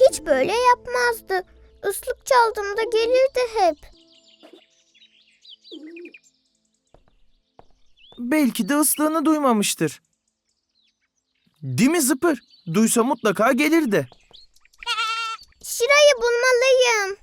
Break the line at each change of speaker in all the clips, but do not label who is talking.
hiç böyle yapmazdı. Islık çaldığımda gelirdi hep.
Belki de ıslığını duymamıştır. Değil mi Zıpır? Duysa mutlaka gelirdi.
Şirayı bulmalıyım.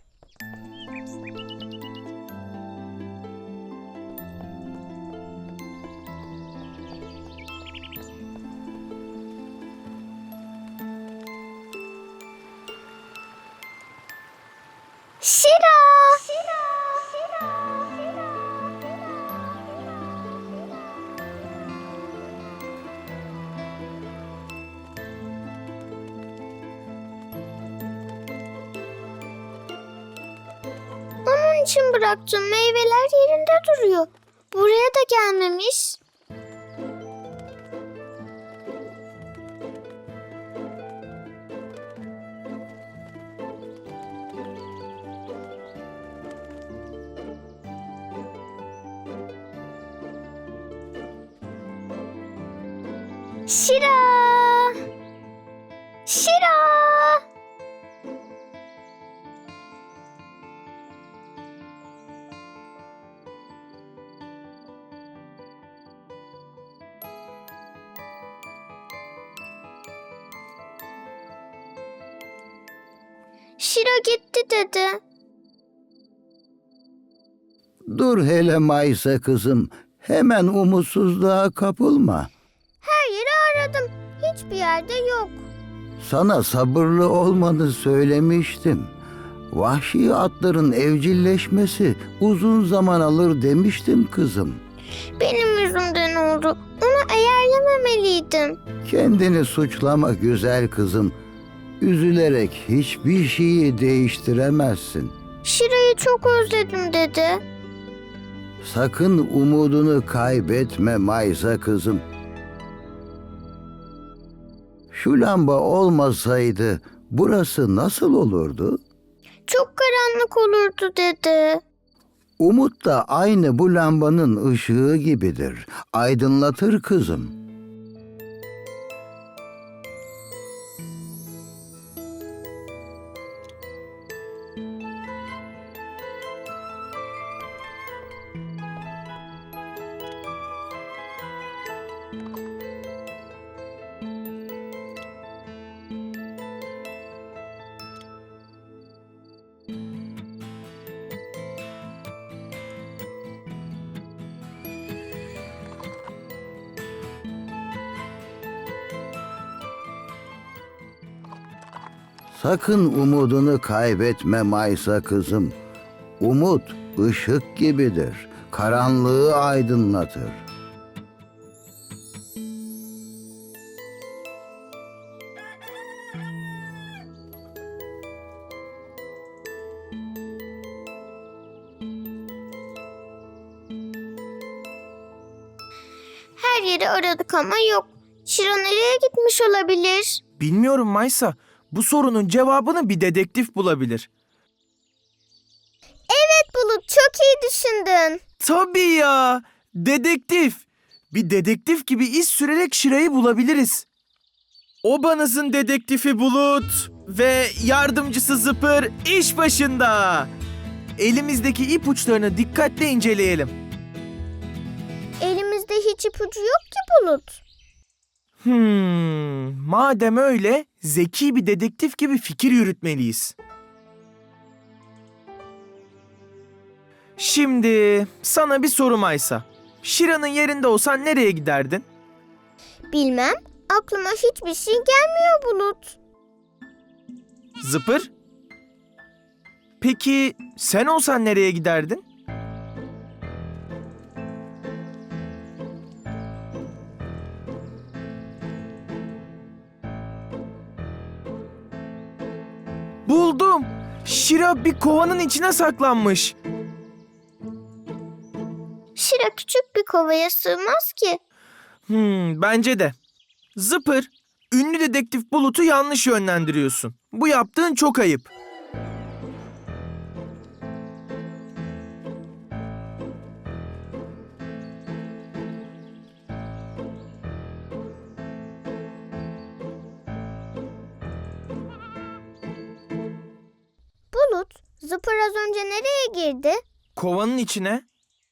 İçin bıraktığım meyveler yerinde duruyor. Buraya da gelmemiş. Şira! Şira gitti dedi.
Dur hele Maysa kızım. Hemen umutsuzluğa kapılma.
Her yeri aradım. Hiçbir yerde yok.
Sana sabırlı olmanı söylemiştim. Vahşi atların evcilleşmesi uzun zaman alır demiştim kızım.
Benim yüzümden oldu. Onu ayarlamameliydim.
Kendini suçlama güzel kızım. Üzülerek hiçbir şeyi değiştiremezsin.
Şira'yı çok özledim dedi.
Sakın umudunu kaybetme Maysa kızım. Şu lamba olmasaydı burası nasıl olurdu?
Çok karanlık olurdu dedi.
Umut da aynı bu lambanın ışığı gibidir. Aydınlatır kızım. Sakın umudunu kaybetme Maysa kızım. Umut ışık gibidir. Karanlığı aydınlatır.
Her yeri aradık ama yok. Şira nereye gitmiş olabilir?
Bilmiyorum Maysa. Bu sorunun cevabını bir dedektif bulabilir.
Evet Bulut çok iyi düşündün.
Tabii ya. Dedektif. Bir dedektif gibi iz sürerek Şira'yı bulabiliriz. Obanızın dedektifi Bulut ve yardımcısı Zıpır iş başında. Elimizdeki ipuçlarını dikkatle inceleyelim.
Hiç ipucu yok ki Bulut.
Hmm, madem öyle zeki bir dedektif gibi fikir yürütmeliyiz. Şimdi sana bir sorum Aysa. Şira'nın yerinde olsan nereye giderdin?
Bilmem aklıma hiçbir şey gelmiyor Bulut.
Zıpır? Peki sen olsan nereye giderdin? Şira bir kovanın içine saklanmış.
Şira küçük bir kovaya sığmaz ki.
Hmm, bence de. Zıpır, ünlü dedektif Bulut'u yanlış yönlendiriyorsun. Bu yaptığın çok ayıp.
Zıpır az önce nereye girdi?
Kovanın içine.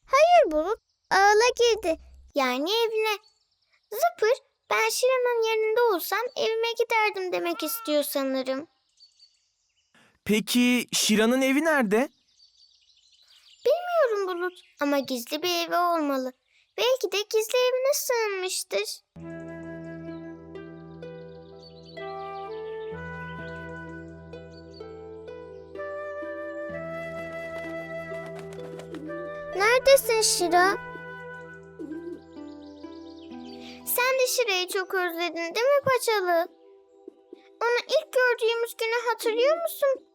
Hayır Bulut, ağla girdi. Yani evine. Zıpır, ben Şirin'in yerinde olsam evime giderdim demek istiyor sanırım.
Peki Şira'nın evi nerede?
Bilmiyorum Bulut ama gizli bir evi olmalı. Belki de gizli evine sığınmıştır. Neredesin Şira? Sen de Şira'yı çok özledin değil mi Paçalı? Onu ilk gördüğümüz günü hatırlıyor musun?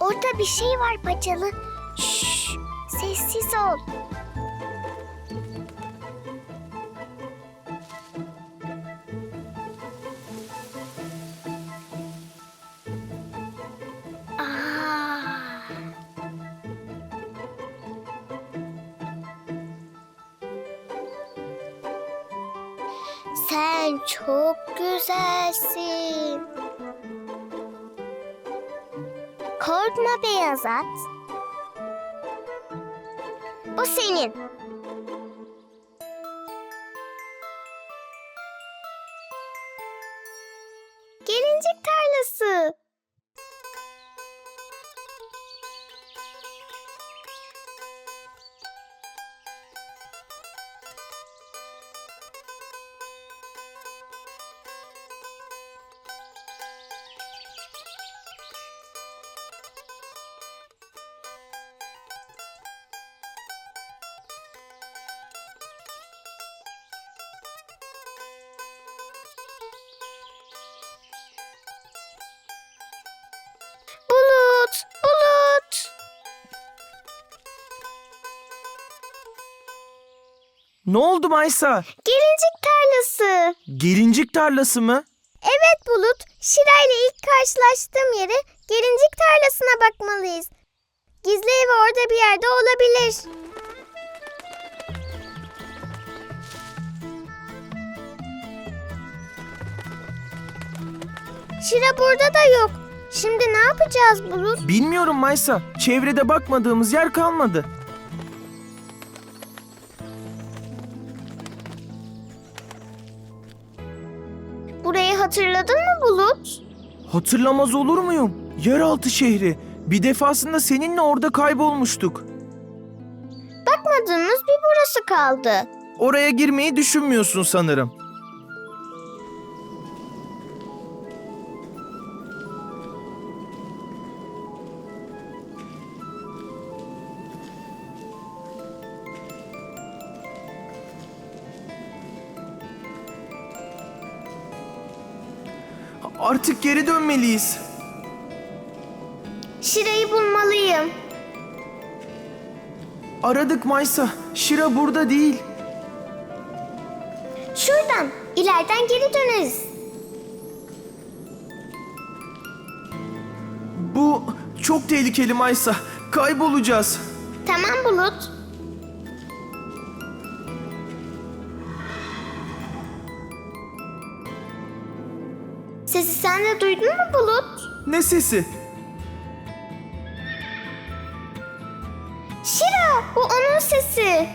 Orada bir şey var paçalı. Şşş, sessiz ol. Sen çok güzelsin. Korkma beyaz at. Bu senin.
Ne oldu Maysa?
Gelincik tarlası.
Gelincik tarlası mı?
Evet Bulut, Şira ile ilk karşılaştığım yere gelincik tarlasına bakmalıyız. Gizli evi orada bir yerde olabilir. Şira burada da yok. Şimdi ne yapacağız Bulut?
Bilmiyorum Maysa. Çevrede bakmadığımız yer kalmadı. Hatırlamaz olur muyum? Yeraltı şehri. Bir defasında seninle orada kaybolmuştuk.
Bakmadığımız bir burası kaldı.
Oraya girmeyi düşünmüyorsun sanırım. Artık geri dönmeliyiz.
Şira'yı bulmalıyım.
Aradık Maysa. Şira burada değil.
Şuradan, ileriden geri döneriz.
Bu çok tehlikeli Maysa. Kaybolacağız.
Tamam Bulut. Sen de duydun mu Bulut?
Ne sesi?
Şira, bu onun sesi.